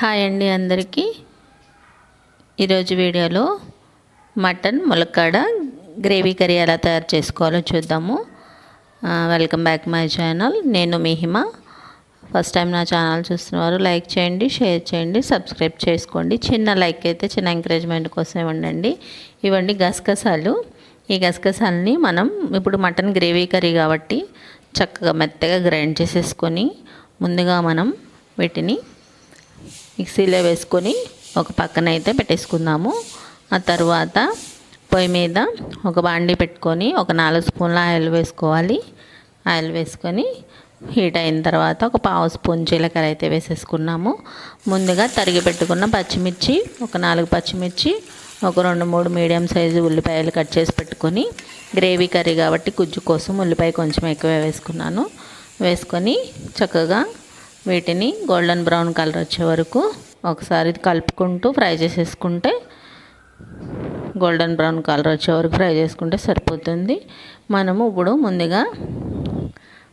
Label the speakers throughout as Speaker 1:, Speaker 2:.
Speaker 1: Hi అండి అందరికీ. ఈరోజు వీడియోలో మటన్ ములక్కాడ గ్రేవీ కర్రీ ఎలా తయారు చేసుకోవాలో చూద్దాము. Welcome back my channel. నేను మిహిమ ఫస్ట్ టైం నా ఛానల్ చూస్తున్నవారు లైక్ చేయండి షేర్ చేయండి సబ్స్క్రైబ్ చేసుకోండి. చిన్న లైక్ అయితే చిన్న ఎంకరేజ్మెంట్ కోసం ఇవ్వండి ఇవ్వండి గసగసాలు. ఈ గసగసాలని మనం ఇప్పుడు మటన్ గ్రేవీ కర్రీ కాబట్టి చక్కగా మెత్తగా గ్రైండ్ చేసేసుకొని ముందుగా మనం వీటిని మిక్సీలో వేసుకొని ఒక పక్కన అయితే పెట్టేసుకుందాము. ఆ తర్వాత పొయ్యి మీద ఒక బాండీ పెట్టుకొని ఒక నాలుగు స్పూన్ల ఆయిల్ వేసుకోవాలి. ఆయిల్ వేసుకొని హీట్ అయిన తర్వాత ఒక పావు స్పూన్ జీలకర్ర అయితే వేసేసుకున్నాము. ముందుగా తరిగి పెట్టుకున్న పచ్చిమిర్చి ఒక నాలుగు పచ్చిమిర్చి ఒక రెండు మూడు మీడియం సైజు ఉల్లిపాయలు కట్ చేసి పెట్టుకొని గ్రేవీ కర్రీ కాబట్టి గుజ్జు కోసం ఉల్లిపాయ కొంచెం ఎక్కువ వేసుకున్నాను. వేసుకొని చక్కగా వీటిని గోల్డెన్ బ్రౌన్ కలర్ వచ్చే వరకు ఒకసారి కలుపుకుంటూ ఫ్రై చేసేసుకుంటే గోల్డెన్ బ్రౌన్ కలర్ వచ్చే వరకు ఫ్రై చేసుకుంటే సరిపోతుంది. మనము ఇప్పుడు ముందుగా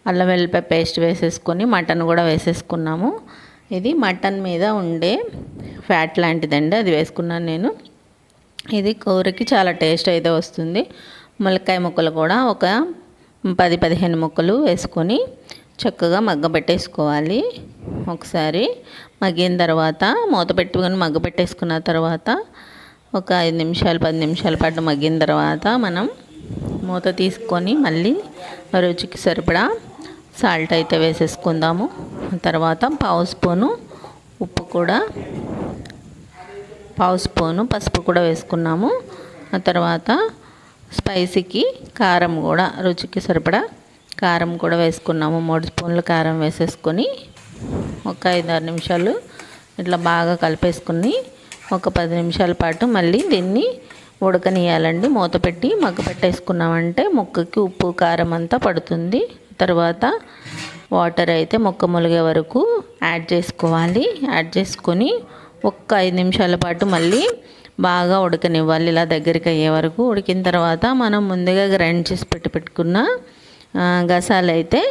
Speaker 1: అల్లం వెల్లిపాయ పేస్ట్ వేసేసుకొని మటన్ కూడా వేసేసుకున్నాము. ఇది మటన్ మీద ఉండే ఫ్యాట్ లాంటిదండి అది వేసుకున్నాను నేను. ఇది కూరకి చాలా టేస్ట్ అయితే వస్తుంది. ములక్కాయ ముక్కలు కూడా ఒక పది పదిహేను ముక్కలు వేసుకొని చక్కగా మగ్గబెట్టేసుకోవాలి ఒకసారి మగ్గిన తర్వాత మూత పెట్టుకొని మగ్గబెట్టేసుకున్న తర్వాత ఒక ఐదు నిమిషాలు పది నిమిషాల పాటు మగ్గిన తర్వాత మనం మూత తీసుకొని మళ్ళీ రుచికి సరిపడా సాల్ట్ అయితే వేసేసుకుందాము. తర్వాత పావు స్పూను ఉప్పు కూడా పావు స్పూను పసుపు కూడా వేసుకున్నాము. ఆ తర్వాత స్పైసీకి కారం కూడా రుచికి సరిపడా కారం కూడా వేసుకున్నాము. మూడు స్పూన్లు కారం వేసేసుకొని ఒక ఐదారు నిమిషాలు ఇట్లా బాగా కలిపేసుకుని ఒక పది నిమిషాల పాటు మళ్ళీ దీన్ని ఉడకనియాలండి మూత పెట్టి మగ్గ పెట్టేసుకున్నామంటే ముక్కకి ఉప్పు కారం అంతా పడుతుంది. తర్వాత వాటర్ అయితే మొక్క ములిగే వరకు యాడ్ చేసుకోవాలి. యాడ్ చేసుకొని ఒక్క ఐదు నిమిషాల పాటు మళ్ళీ బాగా ఉడకనివ్వాలి. ఇలా దగ్గరికి అయ్యే వరకు ఉడికిన తర్వాత మనం ముందుగా గ్రైండ్ చేసి పెట్టి పెట్టుకున్న గసాలు అయితే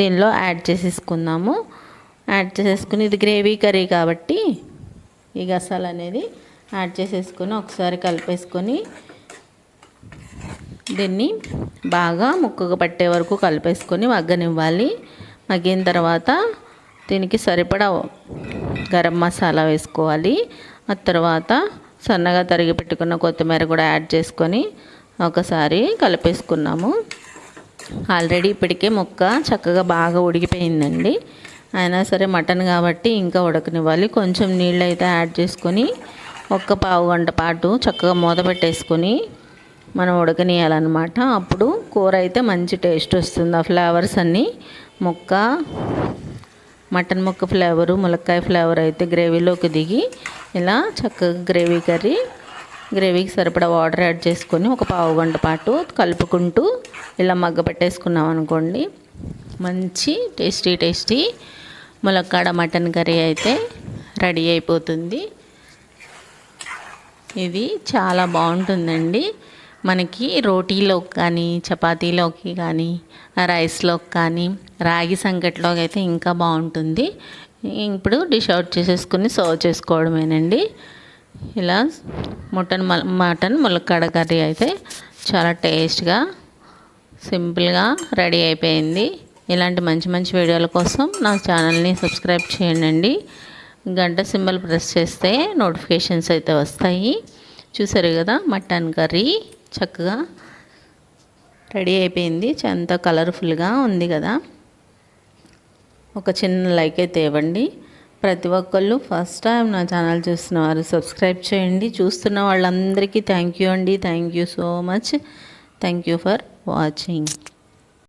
Speaker 1: దీనిలో యాడ్ చేసేసుకుందాము. యాడ్ చేసేసుకుని ఇది గ్రేవీ కర్రీ కాబట్టి ఈ గసాలు అనేది యాడ్ చేసేసుకొని ఒకసారి కలిపేసుకొని దీన్ని బాగా ముక్కగా పట్టే వరకు కలిపేసుకొని మగ్గనివ్వాలి. మగ్గిన తర్వాత దీనికి సరిపడా గరం మసాలా వేసుకోవాలి. ఆ తర్వాత సన్నగా తరిగి పెట్టుకున్న కొత్తిమీర కూడా యాడ్ చేసుకొని ఒకసారి కలిపేసుకున్నాము. ఆల్రెడీ ఇప్పటికే ముక్క చక్కగా బాగా ఉడికిపోయిందండి. అయినా సరే మటన్ కాబట్టి ఇంకా ఉడకనివ్వాలి. కొంచెం నీళ్ళు అయితే యాడ్ చేసుకొని ఒక్క పావు గంట పాటు చక్కగా మూత పెట్టేసుకొని మనం ఉడకనియాలన్నమాట అప్పుడు కూర అయితే మంచి టేస్ట్ వస్తుంది. ఆ ఫ్లేవర్స్ అన్నీ ముక్క మటన్ ముక్క ఫ్లేవరు ములక్కాయ ఫ్లేవర్ అయితే గ్రేవీలోకి దిగి ఇలా చక్కగా గ్రేవీ కర్రీ గ్రేవీకి సరిపడా వాటర్ యాడ్ చేసుకొని ఒక పావు గంట పాటు కలుపుకుంటూ ఇలా మగ్గ పెట్టేసుకున్నాం అనుకోండి. మంచి టేస్టీ టేస్టీ ములక్కాడ మటన్ కర్రీ అయితే రెడీ అయిపోతుంది. ఇది చాలా బాగుంటుందండి. మనకి రోటీలోకి కానీ చపాతీలోకి కానీ రైస్లోకి కానీ రాగి సంకట్లోకి అయితే ఇంకా బాగుంటుంది. ఇప్పుడు డిష్ అవుట్ చేసేసుకుని సర్వ్ చేసుకోవడమేనండి. ఇలా మటన్ మటన్ ములక్కాడ కర్రీ అయితే చాలా టేస్ట్గా సింపుల్గా రెడీ అయిపోయింది. ఇలాంటి మంచి మంచి వీడియోల కోసం నా ఛానల్ని సబ్స్క్రైబ్ చేయండి గంట సింబల్ ప్రెస్ చేస్తే నోటిఫికేషన్స్ అయితే వస్తాయి. చూసారు కదా మటన్ కర్రీ చక్కగా రెడీ అయిపోయింది. ఎంత కలర్ఫుల్గా ఉంది కదా. ఒక చిన్న లైక్ అయితే ఇవ్వండి. ప్రతి ఒక్కళ్ళు ఫస్ట్ టైం నా ఛానల్ చూస్తున్న వారు సబ్స్క్రైబ్ చేయండి. చూస్తున్న వాళ్ళందరికీ థ్యాంక్ యూ అండి. Thank you so much thank you for watching